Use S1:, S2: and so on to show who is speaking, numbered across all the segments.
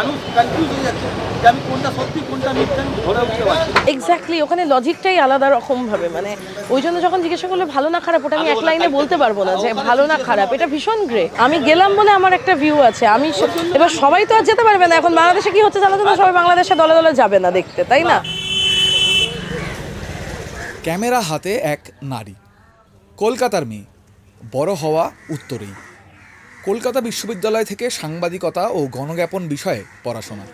S1: মানুষ কনফিউজ হয়ে যাচ্ছে যে আমি কোনটা সত্যি কোনটা মিথ্যা ধরে উঠতে পারছি
S2: এক্স্যাক্টলি ওখানে লজিকটাই আলাদা রকম ভাবে মানে ওই জন্য যখন জিজ্ঞাসা করলে ভালো না খারাপ ওটা আমি এক লাইনে বলতে পারব না যে ভালো না খারাপ এটা ভীষণ গ্রে আমি গেলাম বলে আমার একটা ভিউ আছে আমি এবার সবাই তো আর যেতে পারবে না এখন বাংলাদেশে কি হচ্ছে জানো তো? না, সবাই বাংলাদেশে দলে দলে যাবে না দেখতে তাই না?
S3: ক্যামেরা হাতে এক নারী কলকাতার মেয়ে বড় হওয়া উত্তরেই। কলকাতা বিশ্ববিদ্যালয় থেকে সাংবাদিকতা ও গণজ্ঞাপন বিষয়ে পড়াশোনা।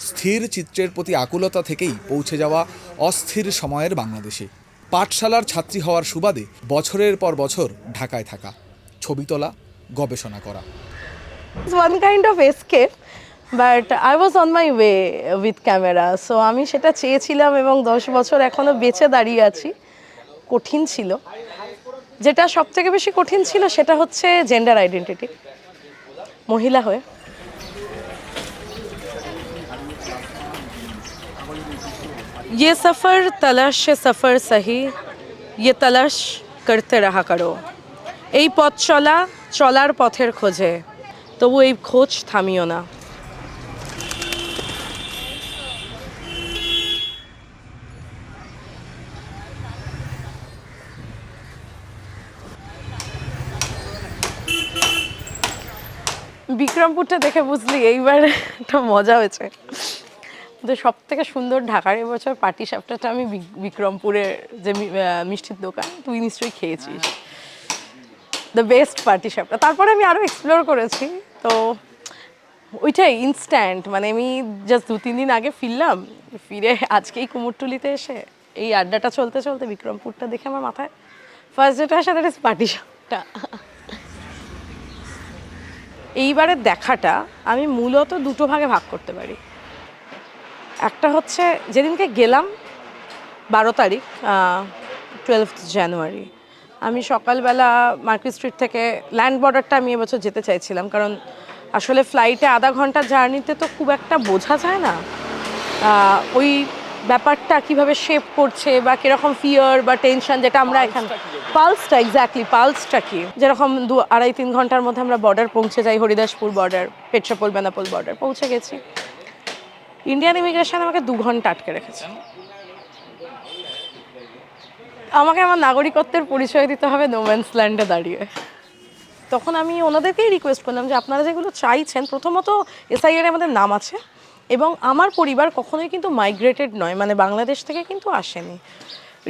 S3: স্থির চিত্রের প্রতি আকুলতা থেকেই পৌঁছে যাওয়া অস্থির সময়ের বাংলাদেশে। পাঠশালার ছাত্রী হওয়ার সুবাদে বছরের পর বছর ঢাকায় থাকা। ছবি তোলা, গবেষণা করা।
S2: Kind of escape but I was on my way with camera so আমি সেটা চেয়েছিলাম এবং দশ বছর এখনও বেঁচে দাঁড়িয়ে আছি। কঠিন ছিল। যেটা সব থেকে বেশি কঠিন ছিল সেটা হচ্ছে জেন্ডার আইডেন্টিটি মহিলা হয়ে ये सफ़र तलाश से सफ़र सही ये तलाश করতে রাহা করো এই পথ চলা চলার পথের খোঁজে তবু এই খোঁজ থামিও না বিক্রমপুরটা দেখে বুঝলি এইবার একটা মজা হয়েছে। তো সব থেকে সুন্দর ঢাকার এবছর পাটি সাপটাটা আমি বিক- বিক্রমপুরের যে মিষ্টির দোকান, তুই নিশ্চয়ই খেয়েছিস। দ্য বেস্ট পার্টি সাপটা। তারপরে আমি আরও এক্সপ্লোর করেছি। তো ওইটাই ইনস্ট্যান্ট মানে আমি জাস্ট দু, তিন দিন আগে ফিরলাম, ফিরে আজকেই কুমোরটুলিতে এসে এই আড্ডাটা চলতে চলতে বিক্রমপুরটা দেখে আমার মাথায় ফার্স্ট দ্যাট ইজ পার্টি সাপটা। এইবারের দেখাটা আমি মূলত দুটো ভাগে ভাগ করতে পারি। একটা হচ্ছে যেদিনকে গেলাম বারো তারিখ টুয়েলভ জানুয়ারি আমি সকালবেলা মার্কেট স্ট্রিট থেকে ল্যান্ড বর্ডারটা আমি এবছর যেতে চাইছিলাম, কারণ আসলে ফ্লাইটে আধা ঘণ্টা জার্নিতে তো খুব একটা বোঝা যায় না। ওই ব্যাপারটা কীভাবে শেপ করছে বা কীরকম ফিয়ার বা টেনশন যেটা আমরা এখানে পালসটা এক্স্যাক্টলি পালসটা কি? যেরকম দু আড়াই তিন ঘণ্টার মধ্যে আমরা বর্ডার পৌঁছে যাই হরিদাসপুর বর্ডার পেট্রাপোল বেনাপোল বর্ডার পৌঁছে গেছি। ইন্ডিয়ান ইমিগ্রেশন আমাকে দু ঘণ্টা আটকে রেখেছে। আমাকে আমার নাগরিকত্বের পরিচয় দিতে হবে নোম্যান্স ল্যান্ডে দাঁড়িয়ে। তখন আমি ওনাদেরকেই রিকোয়েস্ট করলাম যে আপনারা যেগুলো চাইছেন প্রথমত এসআইআর আমাদের নাম আছে। এবং আমার পরিবার কখনোই কিন্তু মাইগ্রেটেড নয় মানে বাংলাদেশ থেকে কিন্তু আসেনি।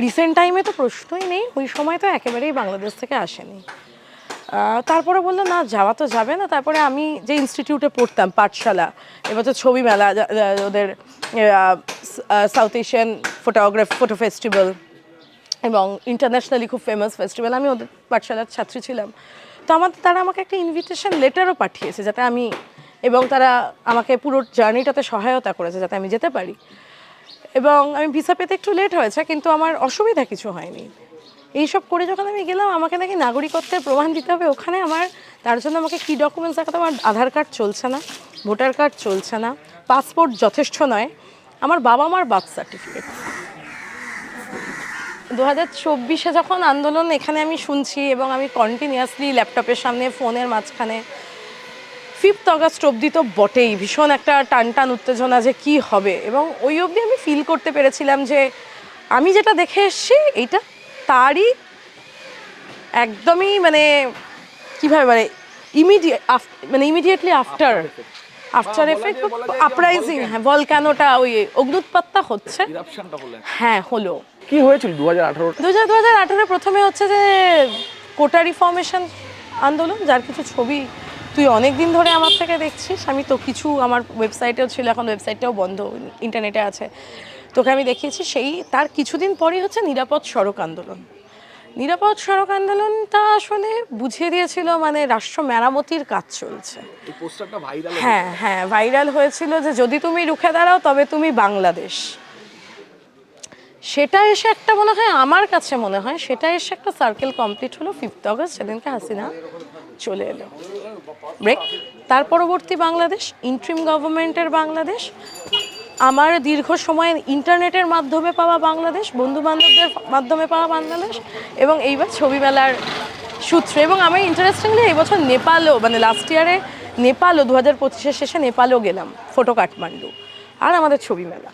S2: রিসেন্ট টাইমে তো প্রশ্নই নেই, ওই সময় তো একেবারেই বাংলাদেশ থেকে আসেনি। তারপরে বলল, না, যাওয়া তো যাবে না। তারপরে আমি যে ইনস্টিটিউটে পড়তাম, পাঠশালা, এবার তো ছবি মেলা ওদের South Asian photography photo festival এবং ইন্টারন্যাশনালি খুব ফেমাস ফেস্টিভ্যাল আমি ওদের পাঠশালার ছাত্রী ছিলাম। তো আমার তারা আমাকে একটা ইনভিটেশন লেটারও পাঠিয়েছে যাতে আমি এবং তারা আমাকে পুরো জার্নিটাতে সহায়তা করেছে যাতে আমি যেতে পারি। এবং আমি ভিসা পেতে একটু লেট হয়েছে, কিন্তু আমার অসুবিধা কিছু হয়নি। এইসব করে যখন আমি গেলাম, আমাকে নাকি নাগরিকত্বের প্রমাণ দিতে হবে। ওখানে আমার, তার জন্য আমাকে কী ডকুমেন্টস দেখাতে আমার আধার কার্ড চলছে না ভোটার কার্ড চলছে না পাসপোর্ট যথেষ্ট নয়, আমার বাবা মার বার্থ সার্টিফিকেট দু হাজার চব্বিশে যখন আন্দোলন এখানে আমি শুনছি এবং আমি কন্টিনিউয়াসলি ল্যাপটপের সামনে ফোনের মাঝখানে ফিফথ অগস্ট অবধি তো বটেই। ভীষণ একটা টান টান উত্তেজনা যে কি হবে। এবং ওই অবধি আমি ফিল করতে পেরেছিলাম যে আমি যেটা দেখে এসছি এইটা তারই একদমই মানে কীভাবে মানে ইমিডিয়েট মানে immediately after after effect uprising হ্যাঁ বল ভলক্যানোটা ওই অগ্নুৎপাতটা হচ্ছে। হ্যাঁ হলো।
S4: কি হয়েছিল দু হাজার আঠারো
S2: দু হাজার দু হাজার আঠারো প্রথমে হচ্ছে যে কোটারি ফর্মেশন আন্দোলন যার কিছু ছবি তুই অনেক দিন ধরে আমার থেকে দেখছিস? আমি তো কিছু আমার ওয়েবসাইটেও ছিল এখন ওয়েবসাইটটাও বন্ধ ইন্টারনেটে আছে। তোকে আমি দেখিয়েছি সেই তার কিছুদিন পরেই হচ্ছে নিরাপদ সড়ক আন্দোলন। নিরাপদ সড়ক আন্দোলনটা আসলে বুঝিয়ে দিয়েছিল মানে রাষ্ট্র মেরামতির কাজ চলছে। হ্যাঁ হ্যাঁ ভাইরাল হয়েছিল যে যদি তুমি রুখে দাঁড়াও তবে তুমি বাংলাদেশ। সেটা এসে একটা মনে হয় আমার কাছে মনে হয় সেটা এসে একটা সার্কেল কমপ্লিট হলো। ফিফথ অগস্ট সেদিনকে হাসিনা চলে এলো। ব্রেক তার পরবর্তী বাংলাদেশ ইন্ট্রিম গভর্নমেন্টের বাংলাদেশ। আমার দীর্ঘ সময় ইন্টারনেটের মাধ্যমে পাওয়া বাংলাদেশ বন্ধু বান্ধবদের মাধ্যমে পাওয়া বাংলাদেশ এবং এইবার ছবি মেলার সূত্রে। এবং আমি ইন্টারেস্টিংলি এই বছর নেপালও মানে লাস্ট ইয়ারে নেপালও দু হাজার পঁচিশের শেষে নেপালও গেলাম, ফটো কাঠমান্ডু আর আমাদের ছবি মেলা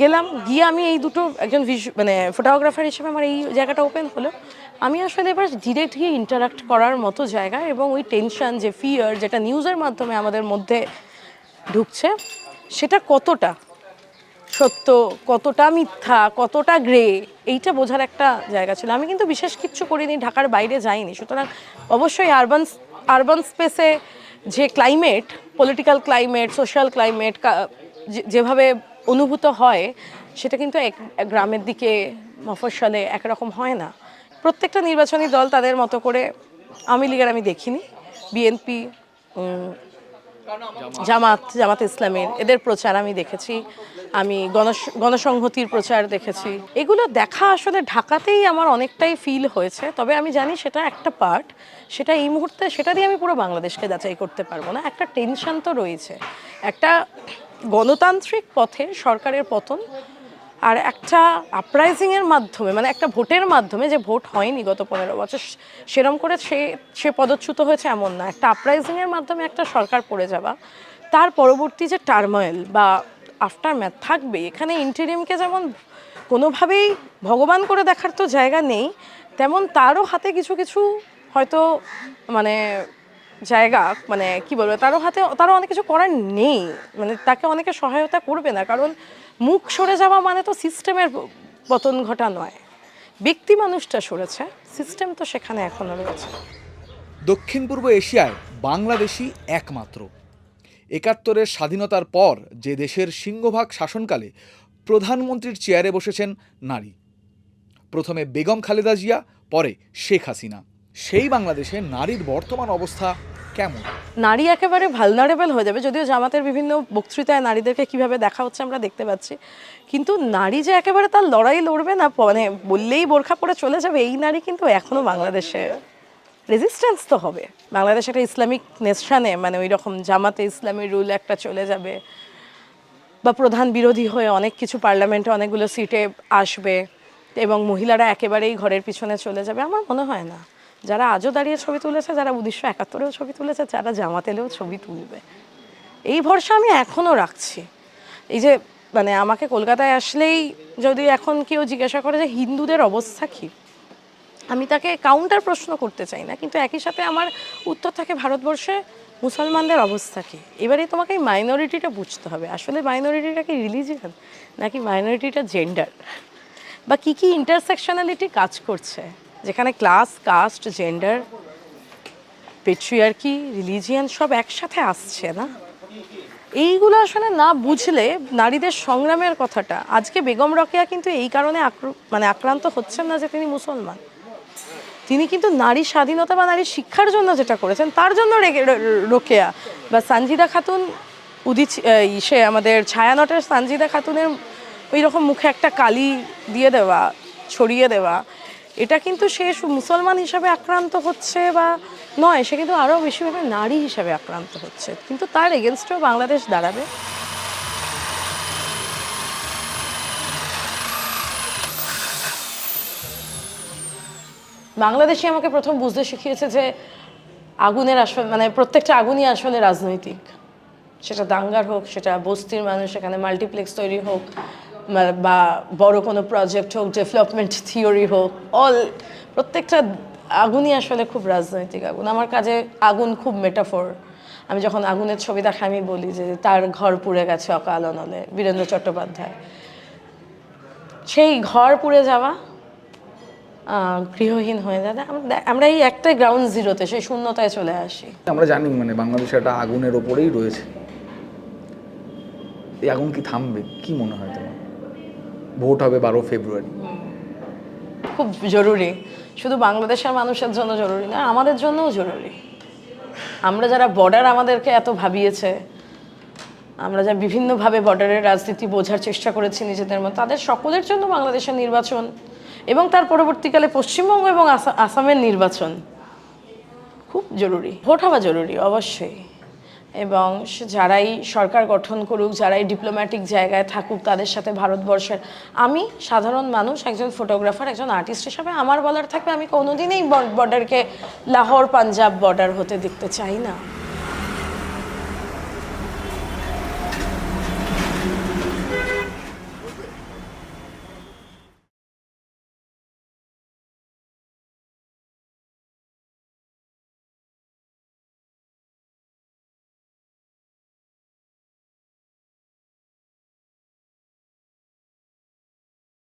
S2: গেলাম, গিয়ে আমি এই দুটো একজন মানে ফটোগ্রাফার হিসেবে আমার এই জায়গাটা ওপেন হলো। আমি আসলে এবার ডিরেক্ট গিয়ে ইন্টারাক্ট করার মতো জায়গা এবং ওই টেনশন যে ফিয়ার যেটা নিউজের মাধ্যমে আমাদের মধ্যে ঢুকছে, সেটা কতটা সত্য, কতটা মিথ্যা, কতটা গ্রে এইটা বোঝার একটা জায়গা ছিল। আমি কিন্তু বিশেষ কিচ্ছু করিনি, ঢাকার বাইরে যাইনি। সুতরাং অবশ্যই আরবান আরবান স্পেসে যে climate political climate social climate যেভাবে অনুভূত হয়, সেটা কিন্তু এক গ্রামের দিকে মফস্বলে একরকম হয় না। প্রত্যেকটা নির্বাচনী দল তাদের মতো করে আওয়ামী লীগের আমি দেখিনি। বিএনপি জামাত জামাত ইসলামের এদের প্রচার আমি দেখেছি। আমি গণস- গণসংহতির প্রচার দেখেছি। এগুলো দেখা আসলে ঢাকাতেই আমার অনেকটাই ফিল হয়েছে। তবে আমি জানি সেটা একটা পার্ট সেটা এই মুহূর্তে, সেটা দিয়ে আমি পুরো বাংলাদেশকে যাচাই করতে পারব না। একটা টেনশন তো রয়েছে। একটা গণতান্ত্রিক পথে সরকারের পতন আর একটা আপরাইজিংয়ের মাধ্যমে মানে একটা ভোটের মাধ্যমে যে ভোট হয়নি গত পনেরো বছর সেরম করে সে সে পদচ্যুত হয়েছে এমন না। একটা আপরাইজিংয়ের মাধ্যমে একটা সরকার পড়ে যাওয়া, তার পরবর্তী যে টার্ময়েল বা আফটার ম্যাথ থাকবে, এখানে ইন্টারিমকে যেমন কোনোভাবেই ভগবান করে দেখার তো জায়গা নেই, তেমন তারও হাতে কিছু কিছু হয়তো মানে জায়গা মানে কি বলব, তারও হাতে, তারও অনেক কিছু করার নেই। মানে তাকে অনেকে সহায়তা করবে না, কারণ মুখ সরে যাওয়া মানে তো সিস্টেমের পতন ঘটা নয়। ব্যক্তি মানুষটা সরেছে, সিস্টেম তো সেখানে এখনও রয়েছে।
S3: দক্ষিণ পূর্ব এশিয়ায় বাংলাদেশই একমাত্র। একাত্তরের স্বাধীনতার পর যে দেশের সিংহভাগ শাসনকালে প্রধানমন্ত্রীর চেয়ারে বসেছেন নারী। প্রথমে বেগম খালেদা জিয়া, পরে শেখ হাসিনা। সেই বাংলাদেশে নারীর বর্তমান অবস্থা কেমন?
S2: নারী একেবারে ভালনারেবল হয়ে যাবে, যদিও জামাতের বিভিন্ন বক্তৃতায় নারীদেরকে কীভাবে দেখা হচ্ছে আমরা দেখতে পাচ্ছি। কিন্তু নারী যে একেবারে তার লড়াই লড়বে না মানে বললেই বোরখা পরে চলে যাবে, এই নারী কিন্তু এখনও বাংলাদেশে রেজিস্ট্যান্স তো হবে। বাংলাদেশ একটা ইসলামিক নেশানে মানে ওই রকম জামাতে ইসলামী রুল একটা চলে যাবে, বা প্রধান বিরোধী হয়ে অনেক কিছু পার্লামেন্টে অনেকগুলো সিটে আসবে, এবং মহিলারা একেবারেই ঘরের পিছনে চলে যাবে, আমার মনে হয় না। যারা আজও দাঁড়িয়ে ছবি তুলেছে, যারা উনিশশো একাত্তরেও ছবি তুলেছে, যারা জামাত এলেও ছবি তুলবে। এই ভরসা আমি এখনও রাখছি। এই যে মানে আমাকে কলকাতায় আসলেই যদি এখন কেউ জিজ্ঞাসা করে যে হিন্দুদের অবস্থা কী, আমি তাকে কাউন্টার প্রশ্ন করতে চাই না, কিন্তু একই সাথে আমার উত্তর থাকে ভারতবর্ষে মুসলমানদের অবস্থা কী? এবারে তোমাকে এই মাইনরিটিটা বুঝতে হবে। আসলে মাইনরিটিটা কি রিলিজিয়ান নাকি মাইনরিটিটা জেন্ডার বা কী কী ইন্টারসেকশনালিটি কাজ করছে? যেখানে class, caste, gender, patriarchy, religion সব একসাথে আসছে, না? এইগুলো আসলে না বুঝলে নারীদের সংগ্রামের কথাটা। আজকে বেগম রকেয়া কিন্তু এই কারণে মানে আক্রান্ত হচ্ছেন না যে তিনি মুসলমান। তিনি কিন্তু নারী স্বাধীনতা বা নারী শিক্ষার জন্য যেটা করেছেন, তার জন্য রোকেয়া। বা সানজিদা খাতুন উদিত সে আমাদের ছায়ানটের সানজিদা খাতুনের ওই রকম মুখে একটা কালি দিয়ে দেওয়া, ছড়িয়ে দেওয়া এটা কিন্তু সে মুসলমান হিসাবে আক্রান্ত হচ্ছে বা নয়, সে কিন্তু আরও বেশিভাবে নারী হিসাবে আক্রান্ত হচ্ছে। কিন্তু তার এগেনস্টেও বাংলাদেশ দাঁড়াবে। বাংলাদেশে আমাকে প্রথম বুঝতে শিখিয়েছে যে আগুনের আসলে মানে প্রত্যেকটা আগুনই আসলে রাজনৈতিক। সেটা দাঙ্গার হোক, সেটা বস্তির মানুষ এখানে মাল্টিপ্লেক্স তৈরি হোক বা বড় কোনো প্রজেক্ট হোক ডেভেলপমেন্ট থিওরি হোক অল প্রত্যেকটা আগুনই আসলে খুব রাজনৈতিক আগুন। আমার কাজে আগুন খুব মেটাফোর আমি যখন আগুনের ছবি দেখা, আমি বলি যে তার ঘর পুড়ে গেছে অকাল অনলে, বীরেন্দ্র চট্টোপাধ্যায়। সেই ঘর পুড়ে যাওয়া গৃহহীন হয়ে যাবে আমরা এই একটাই গ্রাউন্ড জিরোতে সেই শূন্যতায় চলে আসি।
S4: আমরা জানি মানে বাংলাদেশে একটা আগুনের ওপরেই রয়েছে। এই আগুন কি থামবে? কি মনে হয় ভোট হবে বারো ফেব্রুয়ারি।
S2: খুব জরুরি। শুধু বাংলাদেশের মানুষের জন্য জরুরি না, আমাদের জন্যও জরুরি। আমরা যারা বর্ডার আমাদেরকে এত ভাবিয়েছে, আমরা যা বিভিন্নভাবে বর্ডারের রাজনীতি বোঝার চেষ্টা করেছি নিজেদের মতো তাদের সকলের জন্য বাংলাদেশের নির্বাচন এবং তার পরবর্তীকালে পশ্চিমবঙ্গ এবং আসা- আসামের নির্বাচন খুব জরুরি। ভোট হওয়া জরুরি, অবশ্যই। এবং যারাই সরকার গঠন করুক, যারাই ডিপ্লোম্যাটিক জায়গায় থাকুক, তাদের সাথে ভারতবর্ষের, আমি সাধারণ মানুষ, একজন ফটোগ্রাফার একজন আর্টিস্ট হিসাবে আমার বলার থাকবে, আমি কোনোদিনই বর্ডারকে লাহোর, পাঞ্জাব বর্ডার হতে দেখতে চাই না।